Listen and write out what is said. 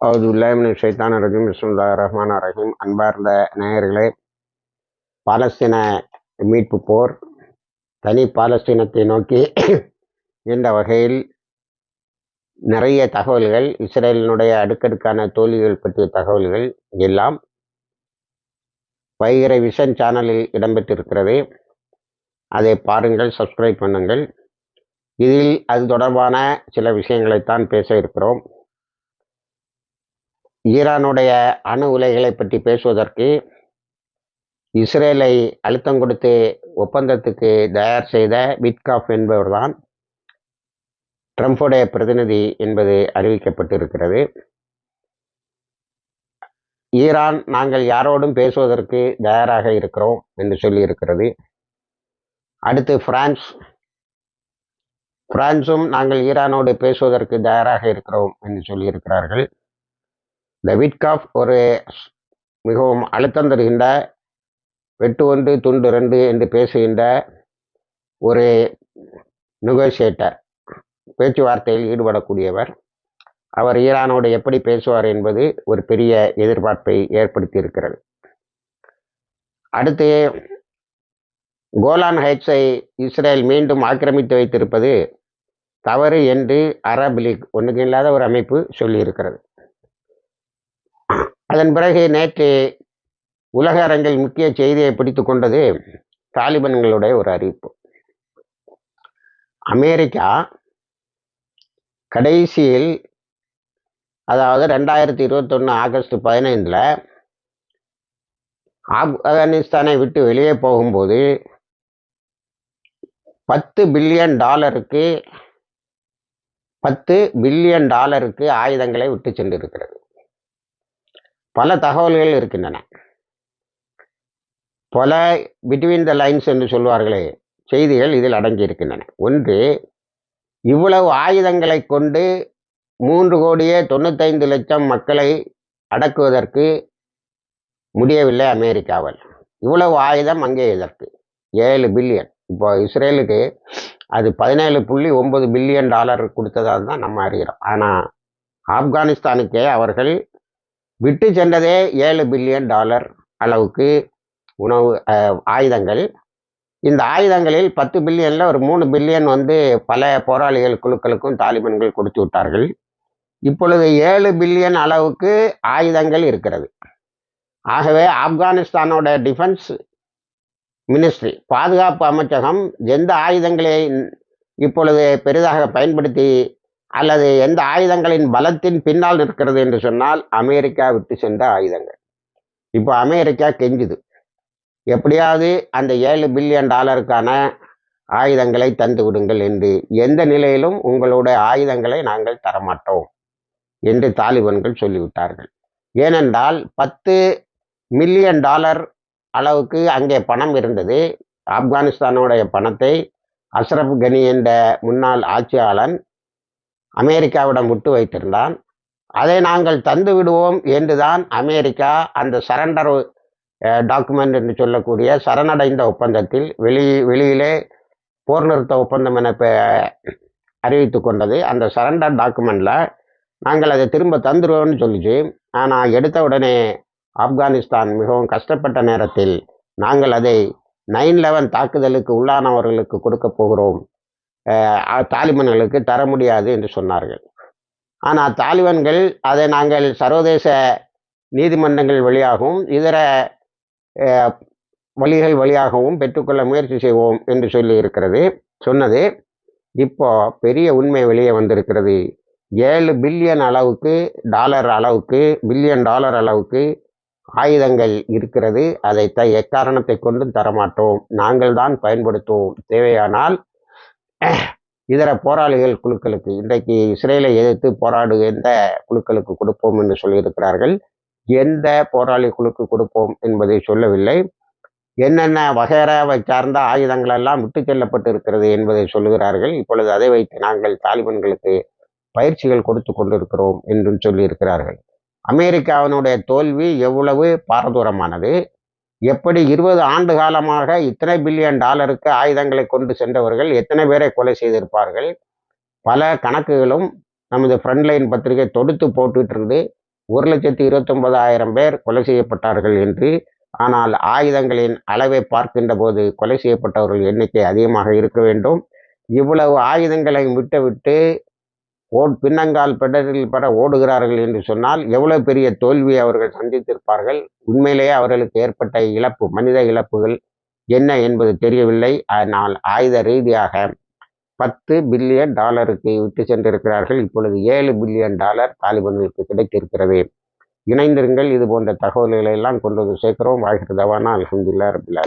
அவுதுல்லாமின் ஷைத்தான் ரஜீம். பிஸ்முல்லா ரஹ்மான் ரஹீம். அன்பார்ந்த நேயர்களே பாலஸ்தீன மீட்பு போர் தனி பாலஸ்தீனத்தை நோக்கி இந்த வகையில் நிறைய தகவல்கள் இஸ்ரேலினுடைய அடுக்கடுக்கான தோல்விகள் பற்றிய தகவல்கள் எல்லாம் வைகிற விஷன் சேனலில் இடம்பெற்றிருக்கிறது. அதை பாருங்கள் சப்ஸ்கிரைப் பண்ணுங்கள். இதில் அது தொடர்பான சில விஷயங்களைத்தான் பேச இருக்கிறோம். ஈரானுடைய அணு உலைகளை பற்றி பேசுவதற்கு இஸ்ரேலை அழுத்தம் கொடுத்து ஒப்பந்தத்துக்கு தயார் செய்த விட்காஃப் என்பவர்தான் ட்ரம்ப்புடைய பிரதிநிதி என்பது அறிவிக்கப்பட்டிருக்கிறது. ஈரான் நாங்கள் யாரோடும் பேசுவதற்கு தயாராக இருக்கிறோம் என்று சொல்லியிருக்கிறது. அடுத்து பிரான்ஸ். பிரான்சும் நாங்கள் ஈரானோடு பேசுவதற்கு தயாராக இருக்கிறோம் என்று சொல்லியிருக்கிறார்கள். இந்த விட்காஃப் ஒரு மிகவும் அழுத்தம் தருகின்ற வெட்டு ஒன்று துண்டு ரெண்டு என்று பேசுகின்ற ஒரு நெகோசியேட்டர் பேச்சுவார்த்தையில் ஈடுபடக்கூடியவர். அவர் ஈரானோடு எப்படி பேசுவார் என்பது ஒரு பெரிய எதிர்பார்ப்பை ஏற்படுத்தி இருக்கிறது அடுத்து கோலான் ஹைட்ஸை இஸ்ரேல் மீண்டும் ஆக்கிரமித்து வைத்திருப்பது தவறு என்று அரப் லீக் ஒன்றுக்கு இல்லாத ஒரு அமைப்பு சொல்லியிருக்கிறது. அதன் பிறகு நேற்று உலக அரங்கில் முக்கிய செய்தியை பிடித்து கொண்டது தாலிபன்களுடைய ஒரு அறிவிப்பு. அமெரிக்கா கடைசியில் அதாவது ரெண்டாயிரத்தி இருபத்தொன்று ஆகஸ்ட் பதினைந்தில் ஆப்கானிஸ்தானை விட்டு வெளியே போகும்போது பத்து பில்லியன் டாலருக்கு பத்து பில்லியன் டாலருக்கு ஆயுதங்களை விட்டு சென்றிருக்கிறது. பல தகவல்கள் இருக்கின்றன. பல பிட்வீன் த லைன்ஸ் என்று சொல்வார்களே செய்திகள் இதில் அடங்கியிருக்கின்றன. ஒன்று இவ்வளவு ஆயுதங்களை கொண்டு மூன்று கோடியே தொண்ணூத்தைந்து லட்சம் மக்களை அடக்குவதற்கு முடியவில்லை அமெரிக்காவில். இவ்வளவு ஆயுதம் அங்கே எதற்கு? ஏழு பில்லியன். இப்போ இஸ்ரேலுக்கு அது பதினேழு புள்ளி ஒன்பது பில்லியன் டாலர் கொடுத்ததாக தான் நம்ம அறிகிறோம். ஆனால் ஆப்கானிஸ்தானுக்கே அவர்கள் விட்டு சென்றதே ஏழு பில்லியன் டாலர் அளவுக்கு உணவு ஆயுதங்கள். இந்த ஆயுதங்களில் பத்து பில்லியனில் ஒரு மூணு பில்லியன் வந்து பல போராளிகள் குழுக்களுக்கும் தாலிபன்கள் கொடுத்து விட்டார்கள். இப்பொழுது ஏழு பில்லியன் அளவுக்கு ஆயுதங்கள் இருக்கிறது. ஆகவே ஆப்கானிஸ்தானோட டிஃபென்ஸ் மினிஸ்ட்ரி பாதுகாப்பு அமைச்சகம் எந்த ஆயுதங்களை இப்பொழுது பெரிதாக பயன்படுத்தி அல்லது எந்த ஆயுதங்களின் பலத்தின் பின்னால் நிற்கிறது என்று சொன்னால் அமெரிக்கா விட்டு சென்ற ஆயுதங்கள். இப்போ அமெரிக்கா கெஞ்சுது. எப்படியாவது அந்த ஏழு பில்லியன் டாலருக்கான ஆயுதங்களை தந்து விடுங்கள் என்று எந்த நிலையிலும் உங்களுடைய ஆயுதங்களை நாங்கள் தரமாட்டோம் என்று தாலிபன்கள் சொல்லிவிட்டார்கள். ஏனென்றால் பத்து மில்லியன் டாலர் அளவுக்கு அங்கே பணம் இருந்தது. ஆப்கானிஸ்தானுடைய பணத்தை அஷ்ரப் கனி என்ற முன்னாள் ஆட்சியாளன் அமெரிக்காவிடம் விட்டு வைத்திருந்தான். அதை நாங்கள் தந்து விடுவோம் என்றுதான் அமெரிக்கா அந்த சரண்டர் டாக்குமெண்ட் என்று சொல்லக்கூடிய சரணடைந்த ஒப்பந்தத்தில் வெளி வெளியிலே போர் நிறுத்த ஒப்பந்தம் என அறிவித்து கொண்டது. அந்த சரண்டர் டாக்குமெண்ட்டில் நாங்கள் அதை திரும்ப தந்துடுவோம்னு சொல்லிச்சு. ஆனால் எடுத்த உடனே ஆப்கானிஸ்தான் மிகவும் கஷ்டப்பட்ட நேரத்தில் நாங்கள் அதை நைன் லெவன் தாக்குதலுக்கு உள்ளானவர்களுக்கு கொடுக்க போகிறோம். தாலிபன்களுக்கு தர முடியாது என்று சொன்னார்கள். ஆனால் தாலிபன்கள் அதை நாங்கள் சர்வதேச நீதிமன்றங்கள் வழியாகவும் இதர வழிகள் வழியாகவும் பெற்றுக்கொள்ள முயற்சி செய்வோம் என்று சொல்லி இருக்கிறது சொன்னது. இப்போ பெரிய உண்மை வெளியே வந்திருக்கிறது. ஏழு பில்லியன் அளவுக்கு டாலர் அளவுக்கு பில்லியன் டாலர் அளவுக்கு ஆயுதங்கள் இருக்கிறது. அதை த எக்காரணத்தை கொண்டும் தரமாட்டோம். நாங்கள் தான் பயன்படுத்துவோம். தேவையானால் இதர போராளிகள் குழுக்களுக்கு இன்றைக்கு இஸ்ரேலை எதிர்த்து போராடுகின்ற குழுக்களுக்கு கொடுப்போம் என்று சொல்லியிருக்கிறார்கள். எந்த போராளி குழுக்கு கொடுப்போம் என்பதை சொல்லவில்லை. என்னென்ன வகையறாவை சார்ந்த ஆயுதங்கள் எல்லாம் விட்டு செல்லப்பட்டு இருக்கிறது என்பதை சொல்லுகிறார்கள். இப்பொழுது அதை வைத்து நாங்கள் தாலிபன்களுக்கு பயிற்சிகள் கொடுத்து கொண்டிருக்கிறோம் என்றும் சொல்லியிருக்கிறார்கள். அமெரிக்காவினுடைய தோல்வி எவ்வளவு பாரதூரமானது? எப்படி இருபது ஆண்டு காலமாக இத்தனை பில்லியன் டாலருக்கு ஆயுதங்களை கொண்டு சென்றவர்கள் எத்தனை பேரை கொலை செய்திருப்பார்கள்? பல கணக்குகளும் நமது ஃப்ரண்ட்லைன் பத்திரிகை தொடுத்து போட்டுட்டு இருந்து ஒரு லட்சத்தி இருபத்தொன்பதாயிரம் பேர் கொலை செய்யப்பட்டார்கள் என்று. ஆனால் ஆயுதங்களின் அளவை பார்க்கின்ற போது கொலை செய்யப்பட்டவர்கள் எண்ணிக்கை அதிகமாக இருக்க வேண்டும். இவ்வளவு ஆயுதங்களை விட்டுவிட்டு ஓட் பின்னங்கால் பெடரில் பெற ஓடுகிறார்கள் என்று சொன்னால் எவ்வளவு பெரிய தோல்வியை அவர்கள் சந்தித்திருப்பார்கள்? உண்மையிலேயே அவர்களுக்கு ஏற்பட்ட இழப்பு மனித இழப்புகள் என்ன என்பது தெரியவில்லை. ஆனால் ஆயுத ரீதியாக பத்து பில்லியன் டாலருக்கு விட்டு சென்றிருக்கிறார்கள். இப்பொழுது ஏழு பில்லியன் டாலர் தாலிபான்களுக்கு கிடைத்திருக்கிறது. இணைந்திருங்கள். இது போன்ற தகவல்களை எல்லாம் கொண்டு வந்து சேர்க்கிறோம். வாழ்கிறதவானா அலமதுல்லா ரபில்